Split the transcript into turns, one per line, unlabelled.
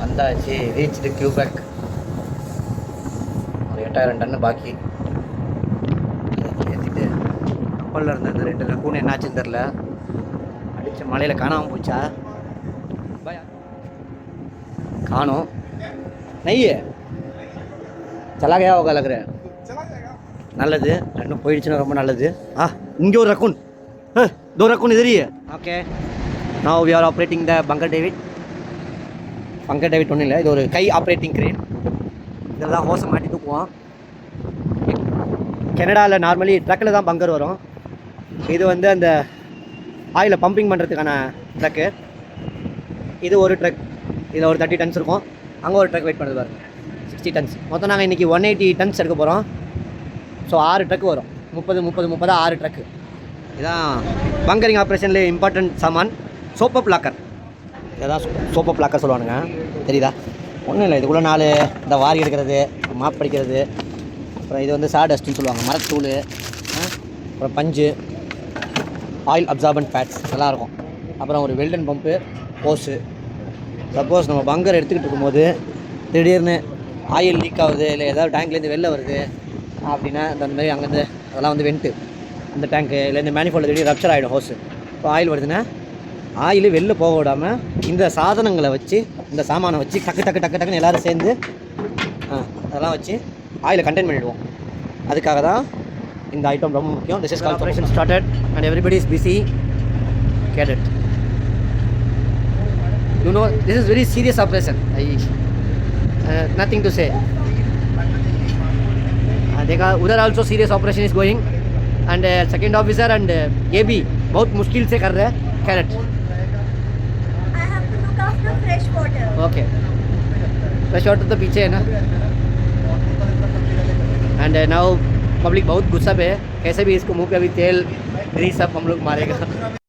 வந்தாச்சு. Reached Quebec ஒரு எட்டாயிரம் டன்னு பாக்கி. ஏற்றிட்டு கப்பலில் இருந்த இந்த ரெண்டு ரக்கூன் என்னாச்சுன்னு தெரில அடித்த மலையில் காணாமல் போச்சா? காணும். நெய்ய சலாகையா உட்காலக்குற நல்லது. ரெண்டும் போயிடுச்சுன்னா ரொம்ப நல்லது. ஆ இங்கே ஒரு ரக்கூன் ஏ தோ ரக்கூன் எதிரியே. ஓகே நான் we are operating the bunker David bunker David ஒன்றும் இல்லை இது ஒரு கை ஆப்ரேட்டிங் கிரேன் இதெல்லாம் ஹோசை மாட்டி தூக்குவோம் கனடாவில் நார்மலி ட்ரக்கில் தான் பங்கர் வரும். இது வந்து அந்த ஆயிலை பம்பிங் பண்ணுறதுக்கான ட்ரக்கு இது ஒரு ட்ரக் இதில் ஒரு தேர்ட்டி டன்ஸ் இருக்கும். அங்கே ஒரு ட்ரக் வெயிட் பண்ணுறது பாருங்கள் சிக்ஸ்டி டன்ஸ் மொத்தம் நாங்கள் இன்றைக்கி ஒன் எயிட்டி டன்ஸ் எடுக்க போகிறோம் ஸோ ஆறு ட்ரக் வரும். முப்பது முப்பது முப்பது ஆறு ட்ரக்கு இதான் பங்கரிங் ஆப்ரேஷனில் இம்பார்ட்டன்ட் சாமான். சோப்பப் லாக்கர் இதான் சோப்பப் லாக்கர் சொல்லுவானுங்க. தெரியுதா? ஒன்றும் இல்லை இதுக்குள்ளே நாலு இந்த வாரி எடுக்கிறது மாப் அடிக்கிறது அப்புறம் இது வந்து சாடஸ்ட்னு சொல்லுவாங்க மரத்தூள் அப்புறம் பஞ்சு ஆயில் அப்சார்பன்ட் பேட்ஸ் இதெல்லாம் இருக்கும் அப்புறம் ஒரு வெல்டன் பம்பு ஹோஸு சப்போஸ் நம்ம பங்கர் எடுத்துக்கிட்டு இருக்கும்போது திடீர்னு ஆயில் லீக் ஆகுது இல்லை ஏதாவது டேங்க்லேருந்து வெளில வருது அப்படின்னா அந்த மாதிரி அங்கேருந்து அதெல்லாம் வந்து வெண்ட்டு அந்த டேங்க்கு இல்லை இந்த மேனிஃபோல்டு திடீர்னு ரப்ச்சர் ஆகிடும் ஹோஸு இப்போ ஆயில் வருதுன்னா ஆயில் வெளில போக விடாமல் இந்த சாதனங்களை வச்சு இந்த சாமானை வச்சு டக்கு டக்கு டக்கு டக்குன்னு எல்லோரும் சேர்ந்து ஆ, அதெல்லாம் வச்சு ஆயிலை கண்டெயின் பண்ணிடுவோம் அதுக்காக தான் இந்த ஐட்டம் ரொம்ப முக்கியம் this is calculation started and everybody is busy get it you know this is very serious operation I, uh, nothing to say uh, देखा उधर also serious operation is going and uh, second officer and uh, ये भी बहुत मुश्किल से कर रहे हैं कैरेट ओके फ्रेश ऑटो तो पीछे है ना एंड नाउ पब्लिक बहुत गुस्सा पे है। कैसे भी इसको मुँह पे अभी तेल ग्रीस सब हम लोग मारेगा।